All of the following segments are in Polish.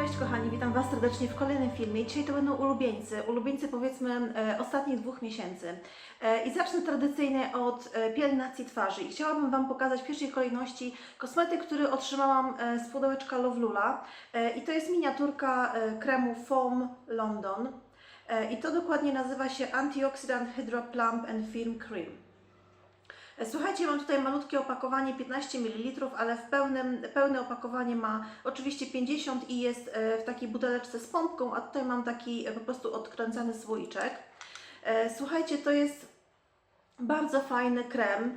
Cześć kochani, witam Was serdecznie w kolejnym filmie. Dzisiaj to będą ulubieńcy, ulubieńcy powiedzmy e, ostatnich dwóch miesięcy. E, I zacznę tradycyjnie od e, pielęgnacji twarzy. I chciałabym Wam pokazać w pierwszej kolejności kosmetyk, który otrzymałam e, z pudełeczka Lovelula. E, I to jest miniaturka e, kremu Foam London. E, I to dokładnie nazywa się Antioxidant Hydro Plump and Film Cream. Słuchajcie, mam tutaj malutkie opakowanie 15 ml, ale w pełnym, pełne opakowanie ma oczywiście 50 i jest e, w takiej buteleczce z pompką, a tutaj mam taki e, po prostu odkręcany słoiczek. E, Słuchajcie, to jest bardzo fajny krem.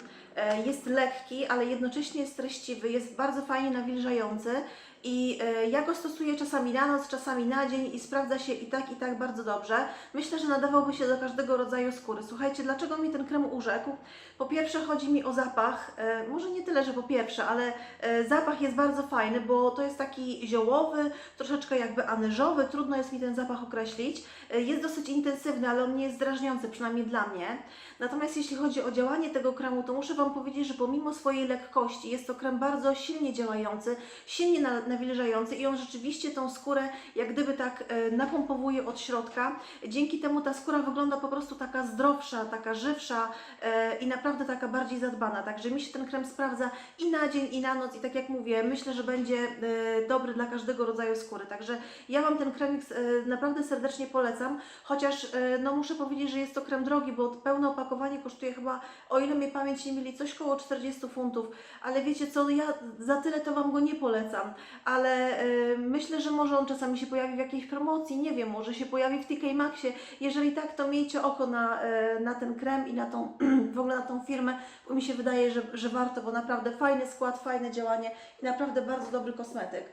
Jest lekki, ale jednocześnie jest treściwy, jest bardzo fajnie nawilżający i e, ja go stosuję czasami na noc, czasami na dzień i sprawdza się i tak, i tak bardzo dobrze. Myślę, że nadawałby się do każdego rodzaju skóry. Słuchajcie, dlaczego mi ten krem urzekł? Po pierwsze chodzi mi o zapach, e, może nie tyle, że po pierwsze, ale e, zapach jest bardzo fajny, bo to jest taki ziołowy, troszeczkę jakby anyżowy, trudno jest mi ten zapach określić. Jest dosyć intensywny, ale on nie jest drażniący, przynajmniej dla mnie. Natomiast jeśli chodzi o działanie tego kremu, to muszę Wam powiedzieć, że pomimo swojej lekkości jest to krem bardzo silnie działający, silnie na- nawilżający i on rzeczywiście tą skórę jak gdyby tak e, napompowuje od środka. Dzięki temu ta skóra wygląda po prostu taka zdrowsza, taka żywsza e, i naprawdę taka bardziej zadbana. Także mi się ten krem sprawdza i na dzień, i na noc i tak jak mówię, myślę, że będzie e, dobry dla każdego rodzaju skóry. Także ja Wam ten kremik naprawdę serdecznie polecam, chociaż no muszę powiedzieć, że jest to krem drogi, bo pełne opakowanie kosztuje chyba, o ile mnie pamięć nie mieli, coś koło 40 funtów, ale wiecie co, ja za tyle to Wam go nie polecam, ale e, myślę, że może on czasami się pojawi w jakiejś promocji, nie wiem, może się pojawi w TK Maxie, jeżeli tak, to miejcie oko na, e, na ten krem i na tą, w ogóle na tą firmę, bo mi się wydaje, że, że warto, bo naprawdę fajny skład, fajne działanie i naprawdę bardzo dobry kosmetyk.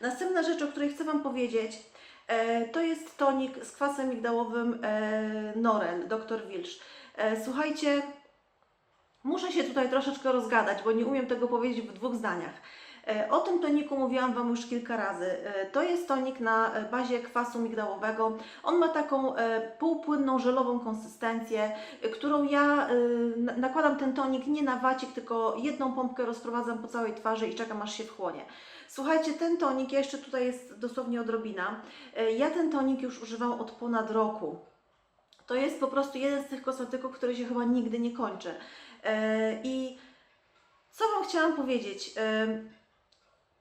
Następna rzecz, o której chcę Wam powiedzieć, e, to jest tonik z kwasem migdałowym Norel, Dr. Wilsz. Słuchajcie, muszę się tutaj troszeczkę rozgadać, bo nie umiem tego powiedzieć w dwóch zdaniach. E, O tym toniku mówiłam Wam już kilka razy. E, To jest tonik na e, bazie kwasu migdałowego. On ma taką półpłynną, żelową konsystencję, którą ja na- nakładam ten tonik nie na wacik, tylko jedną pompkę rozprowadzam po całej twarzy i czekam aż się wchłonie. Słuchajcie, ten tonik, jeszcze tutaj jest dosłownie odrobina, ja ten tonik już używam od ponad roku. To jest po prostu jeden z tych kosmetyków, który się chyba nigdy nie kończy. I co Wam chciałam powiedzieć?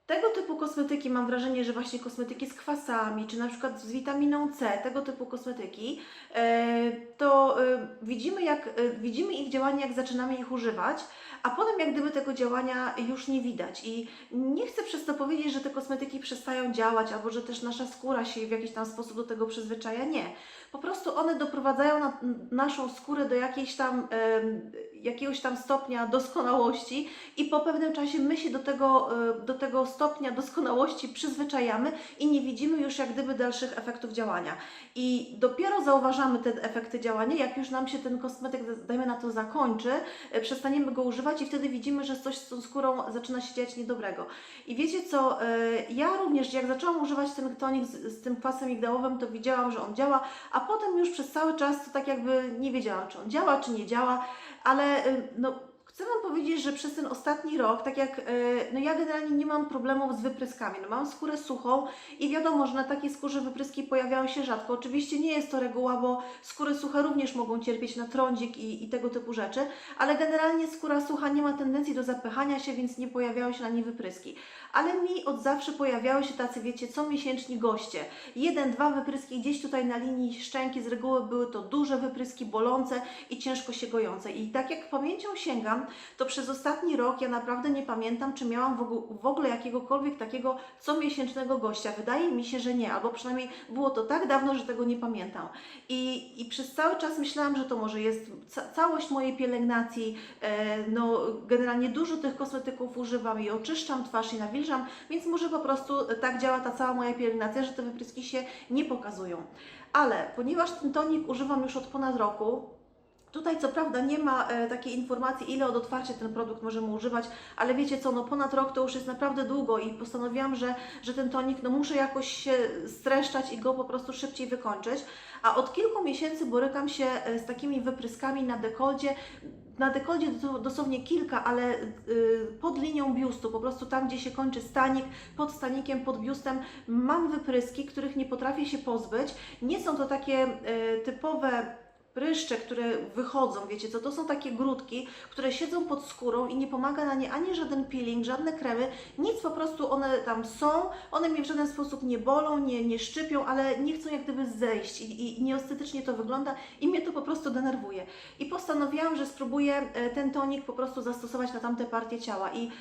Tego typu kosmetyki, mam wrażenie, że właśnie kosmetyki z kwasami, czy na przykład z witaminą C, tego typu kosmetyki, e, to e, widzimy, jak, e, widzimy ich działanie, jak zaczynamy ich używać, a potem jak gdyby tego działania już nie widać. I nie chcę przez to powiedzieć, że te kosmetyki przestają działać, albo że też nasza skóra się w jakiś tam sposób do tego przyzwyczaja. Nie. Po prostu one doprowadzają na, naszą skórę do jakiejś tam, em, jakiegoś tam stopnia doskonałości i po pewnym czasie my się do tego, e, do tego stopnia doskonałości przyzwyczajamy i nie widzimy już jak gdyby dalszych efektów działania. I dopiero zauważamy te efekty działania, jak już nam się ten kosmetyk, dajmy na to, zakończy, e, przestaniemy go używać i wtedy widzimy, że coś z tą skórą zaczyna się dziać niedobrego. I wiecie co, e, ja również jak zaczęłam używać ten tonik z, z tym kwasem migdałowym, to widziałam, że on działa, a potem już przez cały czas to tak jakby nie wiedziałam, czy on działa, czy nie działa, ale y, no, chcę Wam powiedzieć, że przez ten ostatni rok, tak jak y, no ja generalnie nie mam problemów z wypryskami, no mam skórę suchą i wiadomo, że na takiej skórze wypryski pojawiają się rzadko. Oczywiście nie jest to reguła, bo skóry suche również mogą cierpieć na trądzik i, i tego typu rzeczy, ale generalnie skóra sucha nie ma tendencji do zapychania się, więc nie pojawiają się na niej wypryski. Ale mi od zawsze pojawiały się tacy, wiecie, comiesięczni goście. Jeden, dwa wypryski gdzieś tutaj na linii szczęki, z reguły były to duże wypryski, bolące i ciężko się gojące. I tak jak pamięcią sięgam, to przez ostatni rok ja naprawdę nie pamiętam, czy miałam w ogó- w ogóle jakiegokolwiek takiego comiesięcznego gościa. Wydaje mi się, że nie, albo przynajmniej było to tak dawno, że tego nie pamiętam. I, i przez cały czas myślałam, że to może jest ca- całość mojej pielęgnacji. E, no, generalnie dużo tych kosmetyków używam i oczyszczam twarz i nawilżam, więc może po prostu tak działa ta cała moja pielęgnacja, że te wypryski się nie pokazują. Ale ponieważ ten tonik używam już od ponad roku, Tutaj co prawda nie ma e, takiej informacji, ile od otwarcia ten produkt możemy używać, ale wiecie co, no ponad rok to już jest naprawdę długo i postanowiłam, że, że ten tonik, no muszę jakoś się streszczać i go po prostu szybciej wykończyć. A od kilku miesięcy borykam się e, z takimi wypryskami na dekolcie, na dekoldzie do- dosłownie kilka, ale y, pod linią biustu, po prostu tam, gdzie się kończy stanik, pod stanikiem, pod biustem, mam wypryski, których nie potrafię się pozbyć. Nie są to takie typowe pryszcze, które wychodzą, wiecie co, to są takie grudki, które siedzą pod skórą i nie pomaga na nie ani żaden peeling, żadne kremy, nic po prostu one tam są, one mnie w żaden sposób nie bolą, nie, nie szczypią, ale nie chcą jak gdyby zejść i, i nieestetycznie to wygląda i mnie to po prostu denerwuje. I postanowiłam, że spróbuję e, ten tonik po prostu zastosować na tamte partie ciała i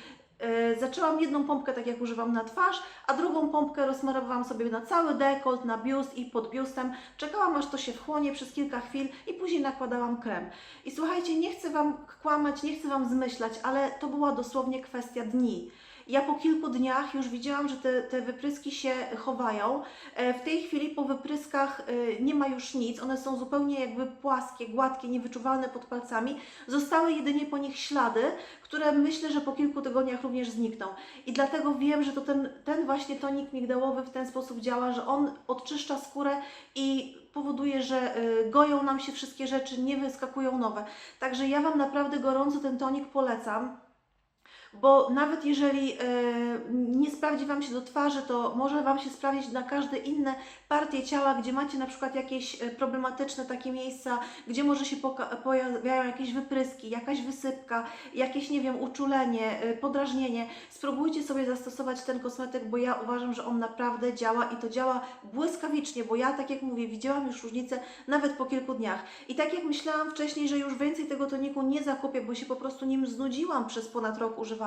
Zaczęłam jedną pompkę, tak jak używam na twarz, a drugą pompkę rozsmarowałam sobie na cały dekolt, na biust i pod biustem. Czekałam aż to się wchłonie przez kilka chwil i później nakładałam krem. I słuchajcie, nie chcę Wam kłamać, nie chcę Wam zmyślać, ale to była dosłownie kwestia dni. Ja po kilku dniach już widziałam, że te, te wypryski się chowają. E, W tej chwili po wypryskach e, nie ma już nic, one są zupełnie jakby płaskie, gładkie, niewyczuwalne pod palcami. Zostały jedynie po nich ślady, które myślę, że po kilku tygodniach również znikną. I dlatego wiem, że to ten, ten właśnie tonik migdałowy w ten sposób działa, że on odczyszcza skórę i powoduje, że y, goją nam się wszystkie rzeczy, nie wyskakują nowe. Także ja Wam naprawdę gorąco ten tonik polecam. Bo nawet jeżeli e, nie sprawdzi Wam się do twarzy, to może Wam się sprawdzić na każde inne partie ciała, gdzie macie na przykład jakieś e, problematyczne takie miejsca, gdzie może się pojawiają jakieś wypryski, jakaś wysypka, jakieś, nie wiem, uczulenie, e, podrażnienie. Spróbujcie sobie zastosować ten kosmetyk, bo ja uważam, że on naprawdę działa i to działa błyskawicznie, bo ja, tak jak mówię, widziałam już różnicę nawet po kilku dniach. I tak jak myślałam wcześniej, że już więcej tego toniku nie zakupię, bo się po prostu nim znudziłam przez ponad rok używania,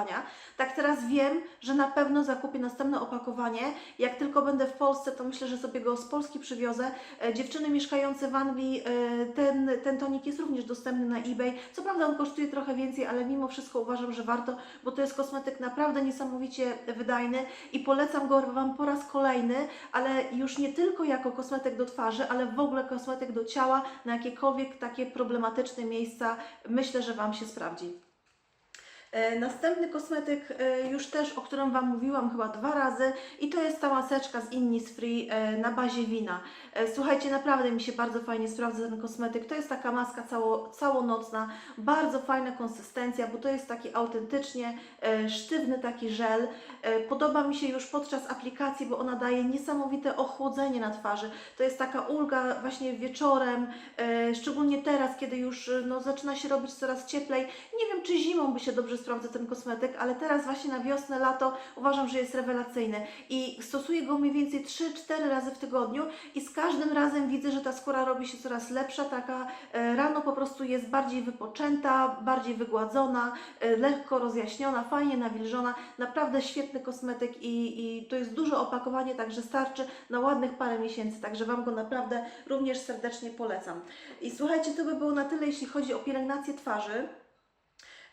tak teraz wiem, że na pewno zakupię następne opakowanie. Jak tylko będę w Polsce, to myślę, że sobie go z Polski przywiozę. E, Dziewczyny mieszkające w Anglii, e, ten, ten tonik jest również dostępny na eBay. Co prawda on kosztuje trochę więcej, ale mimo wszystko uważam, że warto, bo to jest kosmetyk naprawdę niesamowicie wydajny i polecam go Wam po raz kolejny, ale już nie tylko jako kosmetyk do twarzy, ale w ogóle kosmetyk do ciała, na jakiekolwiek takie problematyczne miejsca. Myślę, że Wam się sprawdzi. E, Następny kosmetyk, e, już też o którym Wam mówiłam chyba dwa razy i to jest ta maseczka z Innisfree e, na bazie wina. Słuchajcie, naprawdę mi się bardzo fajnie sprawdza ten kosmetyk. To jest taka maska cało, całonocna, bardzo fajna konsystencja, bo to jest taki autentycznie sztywny taki żel. Podoba mi się już podczas aplikacji, bo ona daje niesamowite ochłodzenie na twarzy. To jest taka ulga właśnie wieczorem, szczególnie teraz, kiedy już no, zaczyna się robić coraz cieplej. Nie wiem, czy zimą by się dobrze sprawdza ten kosmetyk, ale teraz właśnie na wiosnę, lato uważam, że jest rewelacyjny. I stosuję go mniej więcej 3-4 razy w tygodniu i z każdym razem widzę, że ta skóra robi się coraz lepsza, taka e, rano po prostu jest bardziej wypoczęta, bardziej wygładzona, e, lekko rozjaśniona, fajnie nawilżona. Naprawdę świetny kosmetyk i, i to jest duże opakowanie, także starczy na ładnych parę miesięcy, także Wam go naprawdę również serdecznie polecam. I słuchajcie, to by było na tyle, jeśli chodzi o pielęgnację twarzy.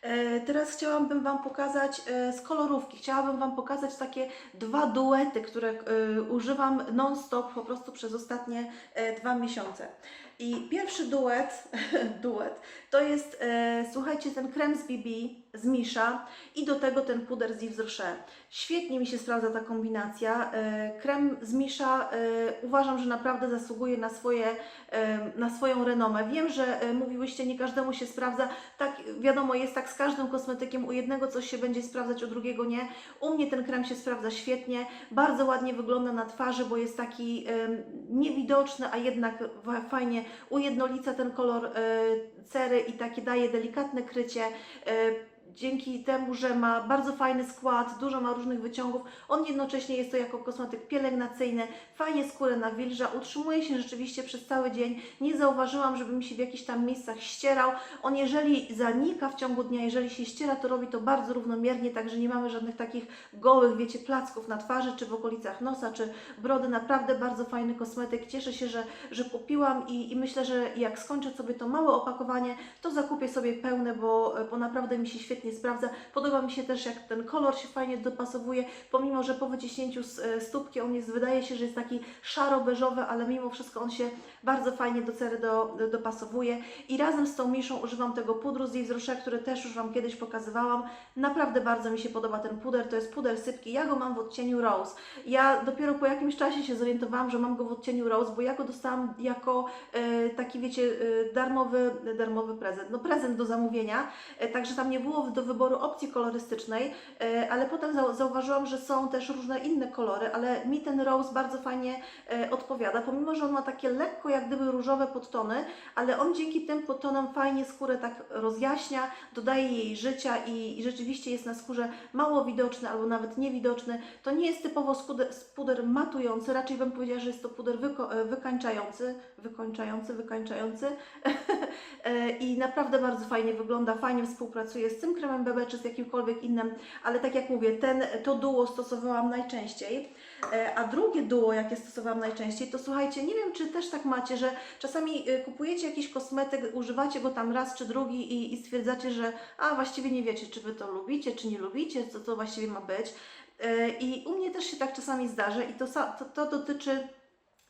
E, Teraz chciałabym Wam pokazać e, z kolorówki. Chciałabym Wam pokazać takie dwa duety, które e, używam non-stop po prostu przez ostatnie dwa miesiące. I pierwszy duet, duet to jest, e, słuchajcie, ten krem z BB z Misza i do tego ten puder z Yves Rocher. Świetnie mi się sprawdza ta kombinacja. E, krem z Misza e, uważam, że naprawdę zasługuje na, swoje, e, na swoją renomę. Wiem, że e, mówiłyście, nie każdemu się sprawdza. Tak, wiadomo, jest tak z każdym kosmetykiem. U jednego coś się będzie sprawdzać, u drugiego nie. U mnie ten krem się sprawdza świetnie. Bardzo ładnie wygląda na twarzy, bo jest taki e, niewidoczny, a jednak fajnie ujednolica ten kolor e, cery i takie daje delikatne krycie. Dzięki temu, że ma bardzo fajny skład, dużo ma różnych wyciągów, on jednocześnie jest to jako kosmetyk pielęgnacyjny, fajnie skórę nawilża, utrzymuje się rzeczywiście przez cały dzień. Nie zauważyłam, żeby mi się w jakichś tam miejscach ścierał. On jeżeli zanika w ciągu dnia, jeżeli się ściera, to robi to bardzo równomiernie, także nie mamy żadnych takich gołych, wiecie, placków na twarzy, czy w okolicach nosa, czy brody. Naprawdę bardzo fajny kosmetyk. Cieszę się, że, że kupiłam i, i myślę, że jak skończę sobie to małe opakowanie, to zakupię sobie pełne, bo, bo naprawdę mi się świetnie świetnie sprawdza. Podoba mi się też, jak ten kolor się fajnie dopasowuje, pomimo, że po wyciśnięciu e, stópki on jest, wydaje się, że jest taki szaro-beżowy, ale mimo wszystko on się bardzo fajnie do cery do, do, dopasowuje. I razem z tą miszą używam tego pudru z jej wzrusza, który też już Wam kiedyś pokazywałam. Naprawdę bardzo mi się podoba ten puder, to jest puder sypki. Ja go mam w odcieniu Rose. Ja dopiero po jakimś czasie się zorientowałam, że mam go w odcieniu Rose, bo ja go dostałam jako e, taki, wiecie, e, darmowy, darmowy prezent. No prezent do zamówienia, e, także tam nie było do wyboru opcji kolorystycznej, e, ale potem zau- zauważyłam, że są też różne inne kolory, ale mi ten Rose bardzo fajnie e, odpowiada, pomimo, że on ma takie lekko jak gdyby różowe podtony, ale on dzięki tym podtonom fajnie skórę tak rozjaśnia, dodaje jej życia i, rzeczywiście jest na skórze mało widoczny albo nawet niewidoczny. To nie jest typowo puder matujący, raczej bym powiedziała, że jest to puder e, wykańczający, wykończający, wykańczający i naprawdę bardzo fajnie wygląda, fajnie współpracuje z tym kremem BB czy z jakimkolwiek innym, ale tak jak mówię, ten, to duo stosowałam najczęściej. E, A drugie duo, jakie stosowałam najczęściej, to słuchajcie, nie wiem, czy też tak macie, że czasami e, kupujecie jakiś kosmetyk, używacie go tam raz czy drugi i, i stwierdzacie, że a właściwie nie wiecie, czy wy to lubicie, czy nie lubicie, co to właściwie ma być. E, I u mnie też się tak czasami zdarza i to, to, to dotyczy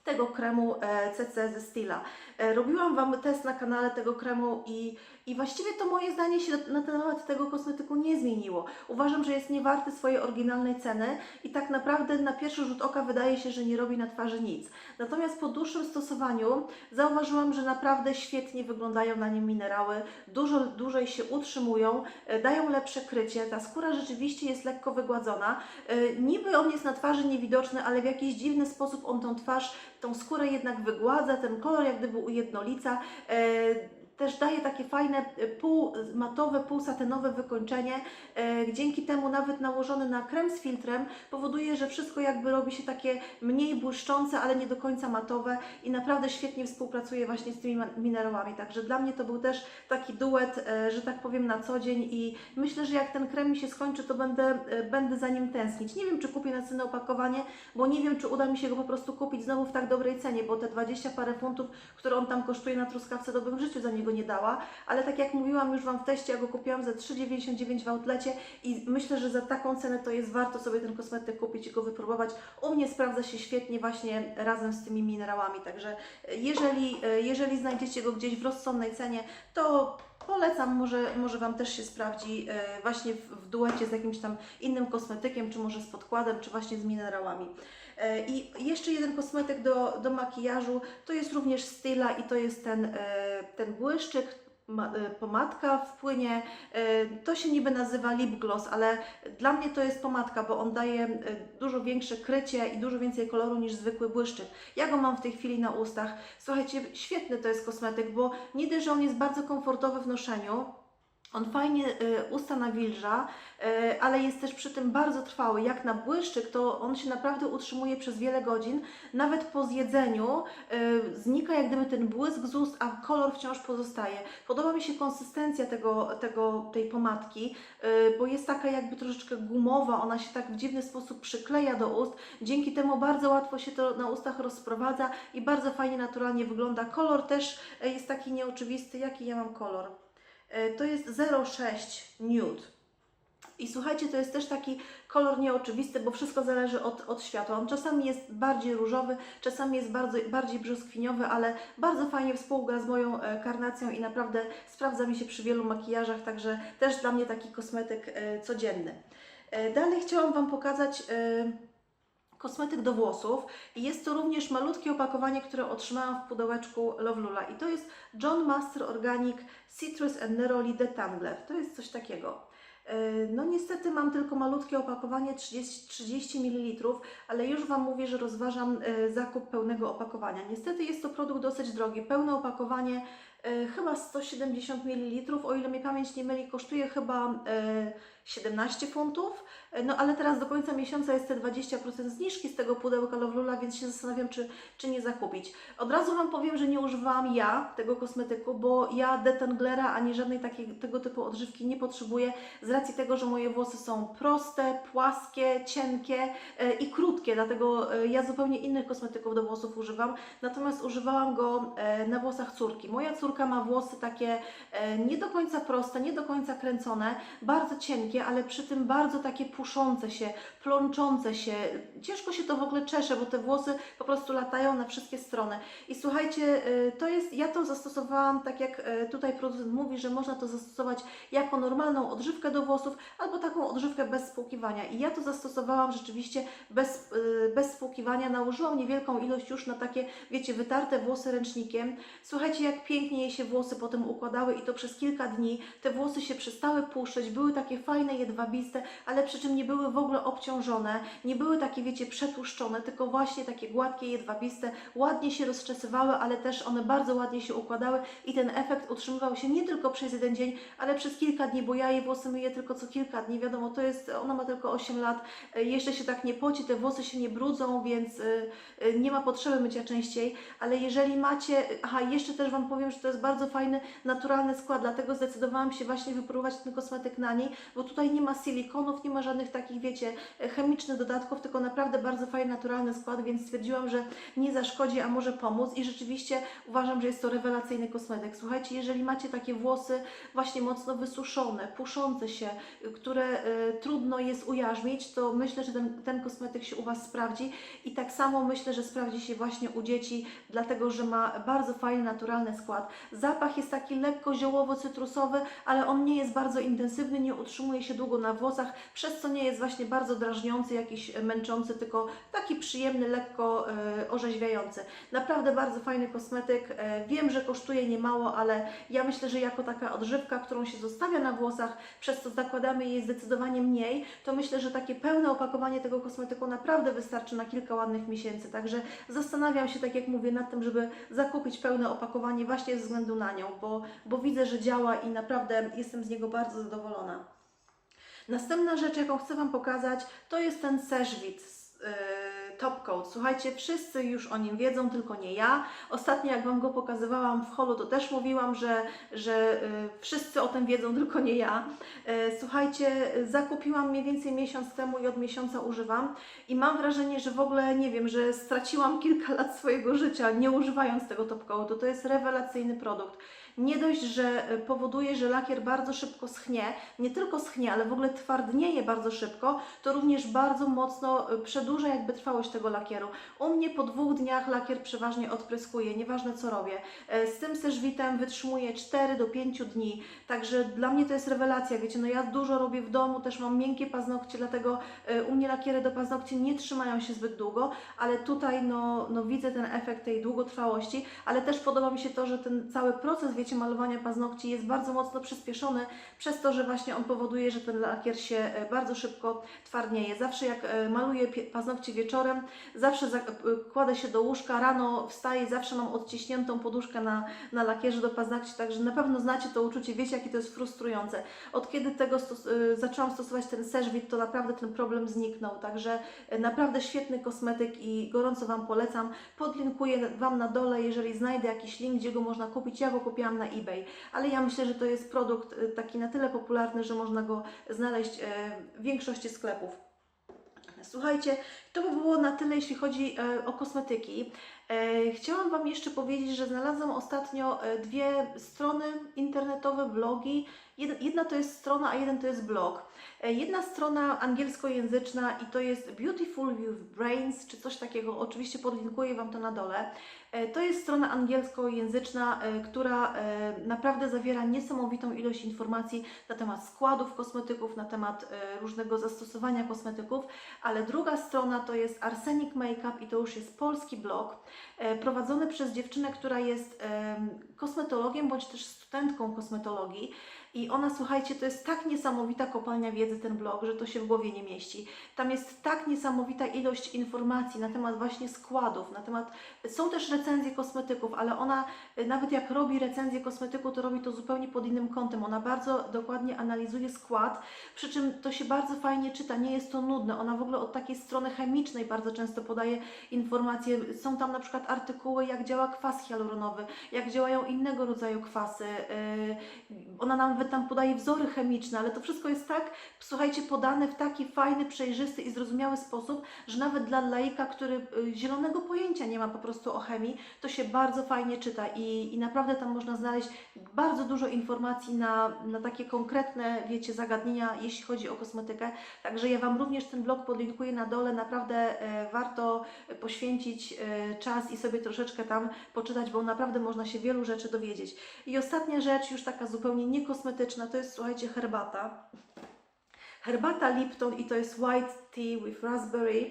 tego kremu CC ze Stila. E, Robiłam Wam test na kanale tego kremu i, i właściwie to moje zdanie się na temat tego kosmetyku nie zmieniło. Uważam, że jest niewarty swojej oryginalnej ceny i tak naprawdę na pierwszy rzut oka wydaje się, że nie robi na twarzy nic. Natomiast po dłuższym stosowaniu zauważyłam, że naprawdę świetnie wyglądają na nim minerały, dużo dłużej się utrzymują, e, dają lepsze krycie, ta skóra rzeczywiście jest lekko wygładzona. E, Niby on jest na twarzy niewidoczny, ale w jakiś dziwny sposób on tą twarz, tą skórę jednak wygładza, ten kolor jak gdyby ujednolica. Też daje takie fajne e, półmatowe, półsatynowe wykończenie. E, dzięki temu nawet nałożony na krem z filtrem powoduje, że wszystko jakby robi się takie mniej błyszczące, ale nie do końca matowe i naprawdę świetnie współpracuje właśnie z tymi minerałami. Także dla mnie to był też taki duet, e, że tak powiem, na co dzień i myślę, że jak ten krem mi się skończy, to będę, e, będę za nim tęsknić. Nie wiem, czy kupię na cenę opakowanie, bo nie wiem, czy uda mi się go po prostu kupić znowu w tak dobrej cenie, bo te 20 parę funtów, które on tam kosztuje na truskawce, to bym w życiu za niego nie dała, ale tak jak mówiłam już Wam w teście, ja go kupiłam za 3,99 w outlecie i myślę, że za taką cenę to jest warto sobie ten kosmetyk kupić i go wypróbować. U mnie sprawdza się świetnie właśnie razem z tymi minerałami, także jeżeli, jeżeli znajdziecie go gdzieś w rozsądnej cenie, to polecam, może, może Wam też się sprawdzi e, właśnie w, w duecie z jakimś tam innym kosmetykiem, czy może z podkładem, czy właśnie z minerałami. E, I jeszcze jeden kosmetyk do, do makijażu, to jest również Styla i to jest ten, e, ten błyszczyk, e, pomadka w płynie. E, To się niby nazywa lip gloss, ale dla mnie to jest pomadka, bo on daje dużo większe krycie i dużo więcej koloru niż zwykły błyszczyk. Ja go mam w tej chwili na ustach. Słuchajcie, świetny to jest kosmetyk, bo nie dość, że on jest bardzo komfortowy w noszeniu, on fajnie y, usta nawilża, y, ale jest też przy tym bardzo trwały. Jak na błyszczyk, to on się naprawdę utrzymuje przez wiele godzin. Nawet po zjedzeniu y, znika jak gdyby ten błysk z ust, a kolor wciąż pozostaje. Podoba mi się konsystencja tego, tego, tej pomadki, bo jest taka jakby troszeczkę gumowa, ona się tak w dziwny sposób przykleja do ust. Dzięki temu bardzo łatwo się to na ustach rozprowadza i bardzo fajnie, naturalnie wygląda. Kolor też jest taki nieoczywisty. Jaki ja mam kolor? E, To jest 06 nude. I słuchajcie, to jest też taki kolor nieoczywisty, bo wszystko zależy od, od światła. On czasami jest bardziej różowy, czasami jest bardzo, bardziej brzoskwiniowy, ale bardzo fajnie współgra z moją e, karnacją i naprawdę sprawdza mi się przy wielu makijażach, także też dla mnie taki kosmetyk e, codzienny. Dalej chciałam Wam pokazać kosmetyk do włosów i jest to również malutkie opakowanie, które otrzymałam w pudełeczku Love Lula i to jest John Master Organic Citrus and Neroli Detangler. To jest coś takiego. E, No niestety mam tylko malutkie opakowanie 30, 30 ml, ale już Wam mówię, że rozważam e, zakup pełnego opakowania. Niestety jest to produkt dosyć drogi. Pełne opakowanie chyba 170 ml, o ile mnie pamięć nie myli, kosztuje chyba e, 17 funtów. E, No ale teraz do końca miesiąca jest te 20% zniżki z tego pudełka Love Lula, więc się zastanawiam, czy, czy nie zakupić. Od razu Wam powiem, że nie używałam ja tego kosmetyku, bo ja detanglera ani żadnej takiej, tego typu odżywki nie potrzebuję z racji tego, że moje włosy są proste, płaskie, cienkie e, i krótkie, dlatego e, ja zupełnie innych kosmetyków do włosów używam, natomiast używałam go e, na włosach córki. Moja córka córka ma włosy takie e, nie do końca proste, nie do końca kręcone, bardzo cienkie, ale przy tym bardzo takie puszące się, plączące się. Ciężko się to w ogóle czesze, bo te włosy po prostu latają na wszystkie strony. I słuchajcie, e, to jest, ja to zastosowałam tak jak e, tutaj producent mówi, że można to zastosować jako normalną odżywkę do włosów albo taką odżywkę bez spłukiwania. I ja to zastosowałam rzeczywiście bez, bez spłukiwania. Nałożyłam niewielką ilość już na takie, wiecie, wytarte włosy ręcznikiem. Słuchajcie, jak pięknie jej się włosy potem układały i to przez kilka dni. Te włosy się przestały puszczeć, były takie fajne, jedwabiste, ale przy czym nie były w ogóle obciążone, nie były takie, wiecie, przetłuszczone, tylko właśnie takie gładkie, jedwabiste, ładnie się rozczesywały, ale też one bardzo ładnie się układały i ten efekt utrzymywał się nie tylko przez jeden dzień, ale przez kilka dni, bo ja jej włosy myję tylko co kilka dni. Wiadomo, to jest, ona ma tylko 8 lat, e, jeszcze się tak nie poci, te włosy się nie brudzą, więc e, e, nie ma potrzeby mycia częściej, ale jeżeli macie, aha, jeszcze też Wam powiem, że to jest bardzo fajny, naturalny skład, dlatego zdecydowałam się właśnie wypróbować ten kosmetyk na niej, bo tutaj nie ma silikonów, nie ma żadnych takich, wiecie, e, chemicznych dodatków, tylko naprawdę bardzo fajny, naturalny skład, więc stwierdziłam, że nie zaszkodzi, a może pomóc i rzeczywiście uważam, że jest to rewelacyjny kosmetyk. Słuchajcie, jeżeli macie takie włosy właśnie mocno wysuszone, puszące się, y, które y, trudno jest ujarzmić, to myślę, że ten, ten kosmetyk się u Was sprawdzi i tak samo myślę, że sprawdzi się właśnie u dzieci, dlatego że ma bardzo fajny, naturalny skład. Zapach jest taki lekko ziołowo-cytrusowy, ale on nie jest bardzo intensywny, nie utrzymuje się długo na włosach, przez co nie jest właśnie bardzo drażniący, jakiś męczący, tylko taki przyjemny, lekko e, orzeźwiający. Naprawdę bardzo fajny kosmetyk. E, wiem, że kosztuje niemało, ale ja myślę, że jako taka odżywka, którą się zostawia na włosach, przez co zakładamy jej zdecydowanie mniej, to myślę, że takie pełne opakowanie tego kosmetyku naprawdę wystarczy na kilka ładnych miesięcy. Także zastanawiam się, tak jak mówię, nad tym, żeby zakupić pełne opakowanie właśnie ze względu na nią, bo, bo widzę, że działa i naprawdę jestem z niego bardzo zadowolona. Następna rzecz, jaką chcę Wam pokazać, to jest ten Seshwit yy, Top Coat. Słuchajcie, wszyscy już o nim wiedzą, tylko nie ja. Ostatnio jak Wam go pokazywałam w holu, to też mówiłam, że, że yy, wszyscy o tym wiedzą, tylko nie ja. Yy, słuchajcie, zakupiłam mniej więcej miesiąc temu i od miesiąca używam i mam wrażenie, że w ogóle, nie wiem, że straciłam kilka lat swojego życia nie używając tego Top Coatu. To jest rewelacyjny produkt. Nie dość, że y, powoduje, że lakier bardzo szybko schnie, nie tylko schnie, ale w ogóle twardnieje bardzo szybko, to również bardzo mocno y, przedłuża jakby trwałość tego lakieru. U mnie po dwóch dniach lakier przeważnie odpryskuje, nieważne co robię. E, Z tym Seszwitem wytrzymuję 4 do 5 dni, także dla mnie to jest rewelacja, wiecie, no ja dużo robię w domu, też mam miękkie paznokcie, dlatego e, u mnie lakiery do paznokci nie trzymają się zbyt długo, ale tutaj no, no widzę ten efekt tej długotrwałości, ale też podoba mi się to, że ten cały proces, wiecie, malowania paznokci jest bardzo mocno przyspieszony przez to, że właśnie on powoduje, że ten lakier się e, bardzo szybko twardnieje. Zawsze jak e, maluję paznokcie wieczorem, zawsze za- e, kładę się do łóżka, rano wstaję, zawsze mam odciśniętą poduszkę na, na lakierze do paznokci, także na pewno znacie to uczucie, wiecie jakie to jest frustrujące. Od kiedy tego stos- zaczęłam stosować ten Seshwit, to naprawdę ten problem zniknął, także naprawdę świetny kosmetyk i gorąco Wam polecam. Podlinkuję Wam na dole, jeżeli znajdę jakiś link, gdzie go można kupić. Ja go kupiłam na eBay, ale ja myślę, że to jest produkt y, taki na tyle popularny, że można go znaleźć e, w większości sklepów. Słuchajcie, to by było na tyle, jeśli chodzi e, o kosmetyki. E, Chciałam Wam jeszcze powiedzieć, że znalazłam ostatnio dwie strony internetowe, blogi. Jed- Jedna to jest strona, a jeden to jest blog. E, Jedna strona angielskojęzyczna i to jest Beautiful with Brains, czy coś takiego. Oczywiście podlinkuję Wam to na dole. E, To jest strona angielskojęzyczna, e, która naprawdę zawiera niesamowitą ilość informacji na temat składów kosmetyków, na temat różnego zastosowania kosmetyków, ale druga strona to jest Arsenic Makeup i to już jest polski blog prowadzony przez dziewczynę, która jest em, kosmetologiem bądź też studentką kosmetologii. I ona, słuchajcie, to jest tak niesamowita kopalnia wiedzy ten blog, że to się w głowie nie mieści. Tam jest tak niesamowita ilość informacji na temat właśnie składów, na temat. Są też recenzje kosmetyków, ale ona y, nawet jak robi recenzję kosmetyku, to robi to zupełnie pod innym kątem. Ona bardzo dokładnie analizuje skład, przy czym to się bardzo fajnie czyta, nie jest to nudne. Ona w ogóle od takiej strony chemicznej bardzo często podaje informacje. Są tam na przykład artykuły, jak działa kwas hialuronowy, jak działają innego rodzaju kwasy. Yy, ona nam nawet tam podaje wzory chemiczne, ale to wszystko jest tak, słuchajcie, podane w taki fajny, przejrzysty i zrozumiały sposób, że nawet dla laika, który y, zielonego pojęcia nie ma po prostu o chemii, to się bardzo fajnie czyta i, i naprawdę tam można znaleźć bardzo dużo informacji na, na takie konkretne, wiecie, zagadnienia, jeśli chodzi o kosmetykę. Także ja Wam również ten blog podlinkuję na dole. Naprawdę e, warto poświęcić e, czas i sobie troszeczkę tam poczytać, bo naprawdę można się wielu rzeczy dowiedzieć. I ostatnia rzecz, już taka zupełnie niekosmetyczna, to jest, słuchajcie, herbata. Herbata Lipton i to jest White Tea with Raspberry.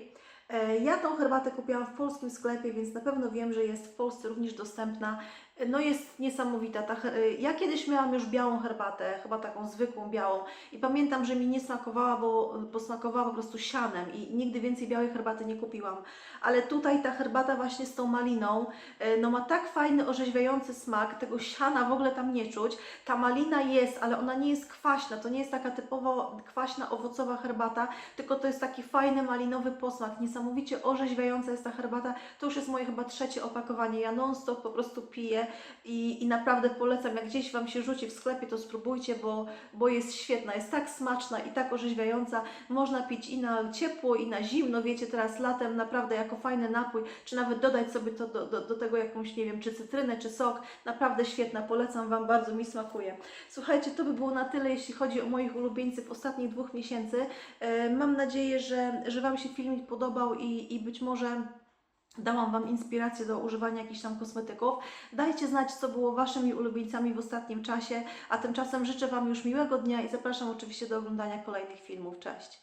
E, Ja tą herbatę kupiłam w polskim sklepie, więc na pewno wiem, że jest w Polsce również dostępna. No jest niesamowita. Ta, e, ja kiedyś miałam już białą herbatę, chyba taką zwykłą białą i pamiętam, że mi nie smakowała, bo, bo smakowała po prostu sianem i nigdy więcej białej herbaty nie kupiłam. Ale tutaj ta herbata właśnie z tą maliną, e, no ma tak fajny, orzeźwiający smak, tego siana w ogóle tam nie czuć. Ta malina jest, ale ona nie jest kwaśna, to nie jest taka typowo kwaśna, owocowa herbata, tylko to jest taki fajny malinowy posmak, niesamowicie orzeźwiająca jest ta herbata. To już jest moje chyba trzecie opakowanie, ja non stop po prostu piję i, i naprawdę polecam, jak gdzieś Wam się rzuci w sklepie, to spróbujcie, bo, bo jest świetna, jest tak smaczna i tak orzeźwiająca. Można pić i na ciepło, i na zimno, wiecie, teraz latem naprawdę jako fajny napój, czy nawet dodać sobie to do, do, do tego jakąś, nie wiem, czy cytrynę, czy sok. Naprawdę świetna, polecam Wam, bardzo mi smakuje. Słuchajcie, to by było na tyle, jeśli chodzi o moich ulubieńców ostatnich dwóch miesięcy. E, Mam nadzieję, że, że Wam się filmik podobał i, i być może dałam Wam inspirację do używania jakichś tam kosmetyków. Dajcie znać, co było Waszymi ulubieńcami w ostatnim czasie, a tymczasem życzę Wam już miłego dnia i zapraszam oczywiście do oglądania kolejnych filmów. Cześć!